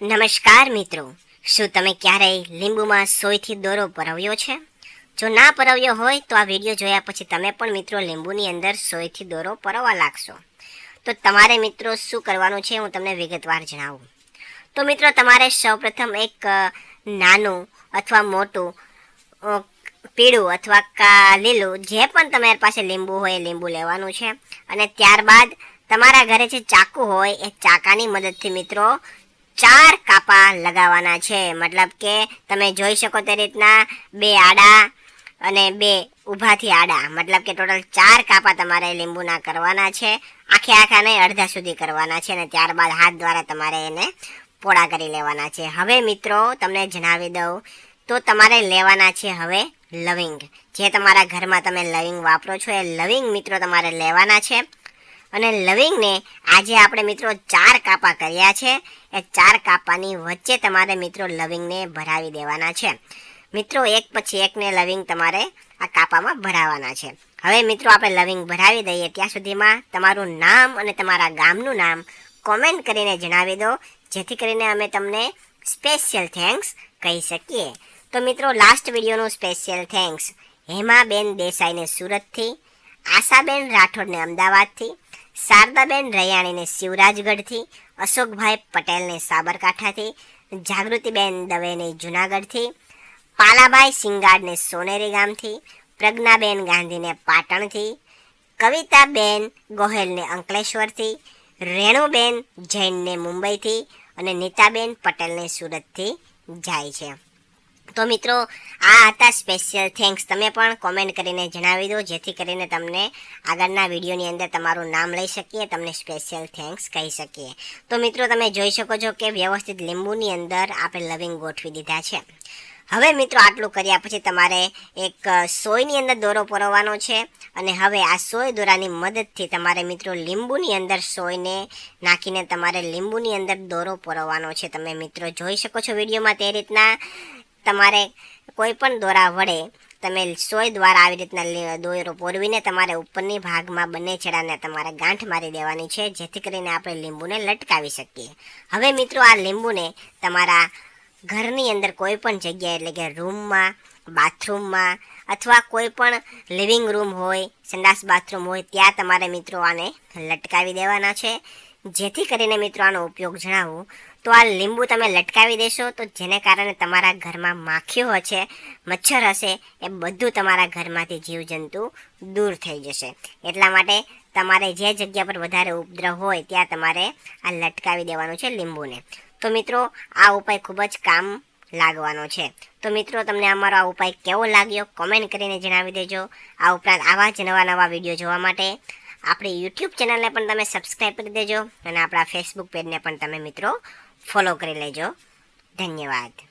નમસ્કાર મિત્રો. શું તમે ક્યારેય લીંબુમાં સોયથી દોરો પરવ્યો છે? જો ના પરવ્યો હોય તો આ વીડિયો જોયા પછી તમે પણ મિત્રો લીંબુની અંદર સોયથી દોરો પરવા લાગશો. તો તમારે મિત્રો શું કરવાનું છે હું તમને વિગતવાર જણાવું. તો મિત્રો તમારે સૌપ્રથમ એક નાનું અથવા મોટું પીળું અથવા કા લીલું જે પણ તમારી પાસે લીંબુ હોય એ લીંબુ લેવાનું છે. અને ત્યારબાદ તમારા ઘરે જે ચાકુ હોય એ ચાકાની મદદથી મિત્રો ચાર કાપા લગાવવાના છે. મતલબ કે તમે જોઈ શકો તે રીતના બે આડા અને બે ઊભાથી આડા. મતલબ કે ટોટલ ચાર કાપા તમારે લીંબુના કરવાના છે. આખે આખા નહીં, અડધા સુધી કરવાના છે અને ત્યારબાદ હાથ દ્વારા તમારે એને પોળા કરી લેવાના છે. હવે મિત્રો, તમને જણાવી દઉં. તો તમારે લેવાના છે હવે લવિંગ. જે તમારા ઘરમાં તમે લવિંગ વાપરો છો એ લવિંગ મિત્રો તમારે લેવાના છે. અને લવિંગને આજે આપણે મિત્રો ચાર કાપા કર્યા છે. એ ચાર કાપાની વચ્ચે તમારે મિત્રો લવિંગને ભરાવી દેવાના છે. મિત્રો એક પછી એકને લવિંગ તમારે આ કાપામાં ભરાવાના છે. હવે મિત્રો આપણે લવિંગ ભરાવી દઈએ ત્યાં સુધીમાં તમારું નામ અને તમારા ગામનું નામ કોમેન્ટ કરીને જણાવી દો. જેથી કરીને અમે તમને સ્પેશિયલ થેન્ક્સ કહી શકીએ. તો મિત્રો લાસ્ટ વિડીયોનું સ્પેશિયલ થેન્ક્સ હેમાબેન દેસાઈને સુરતથી, આશાબેન રાઠોડને અમદાવાદથી શારદાબેન રૈયાણીને શિવરાજગઢથી, અશોકભાઈ પટેલને સાબરકાંઠાથી, જાગૃતિબેન દવેને જુનાગઢથી પાલાભાઈ સિંગાડને સોનેરી ગામથી, પ્રજ્ઞાબેન ગાંધીને પાટણથી, કવિતાબેન ગોહેલને અંકલેશ્વરથી, રેણુબેન જૈનને મુંબઈથી અને નીતાબેન પટેલને સુરતથી જાય છે. તો મિત્રો, આ હતા સ્પેશિયલ થેન્ક્સ તમે પણ કોમેન્ટ કરીને જણાવી દો, જેથી કરીને તમને આગળના વિડીયોની અંદર તમારું નામ લઈ શકીએ, તમને સ્પેશિયલ થેન્ક્સ કહી શકીએ. તો મિત્રો, તમે જોઈ શકો છો કે વ્યવસ્થિત લીંબુની અંદર આપણે લવિંગ ગોઠવી દીધા છે. હવે મિત્રો, આટલું કર્યા પછી તમારે એક સોયની અંદર દોરો પરોવાનો છે અને હવે આ સોય દોરાની મદદથી તમારે મિત્રો લીંબુની અંદર સોયને નાખીને તમારે લીંબુની અંદર દોરો પરોવાનો છે. તમે મિત્રો જોઈ શકો છો વિડીયોમાં તે રીતના તમારે કોઈ પણ દોરા વડે તમે સોય દ્વારા આવી રીતના દોરો પોરવીને તમારે ઉપરની ભાગમાં બંને છેડાને તમારે ગાંઠ મારી દેવાની છે, જેથી કરીને આપણે લીંબુને લટકાવી શકીએ. હવે મિત્રો આ લીંબુને તમારા ઘરની અંદર કોઈ પણ જગ્યાએ, એટલે કે રૂમમાં, બાથરૂમમાં અથવા કોઈ પણ લિવિંગ રૂમ હોય, સંડાસ બાથરૂમ હોય, ત્યાં તમારે મિત્રો આને લટકાવી દેવાના છે. જેથી કરીને મિત્રો આનો ઉપયોગ જણાવું, તો આ લીંબુ તમે લટકાવી દેશો, તો જેને કારણે તમારા ઘરમાં માખીઓ હશે, મચ્છર હશે, એ બધું તમારા ઘરમાંથી જીવજંતુ દૂર થઈ જશે. એટલા માટે તમારે જે જગ્યા પર વધારે ઉપદ્રવ હોય, ત્યાં તમારે આ લટકાવી દેવાનું છે લીંબુને. તો મિત્રો, આ ઉપાય ખૂબ જ કામ લાગવાનો છે. તો મિત્રો, તમને અમારો આ ઉપાય કેવો લાગ્યો? કોમેન્ટ કરીને જણાવી દેજો. આ ઉપરાંત આવા જ નવા નવા વીડિયો જોવા માટે આપણી યુટ્યુબ ચેનલને પણ તમે સબસ્ક્રાઈબ કરી દેજો અને આપણા ફેસબુક પેજને પણ તમે મિત્રો ફોલો કરી લેજો. ધન્યવાદ.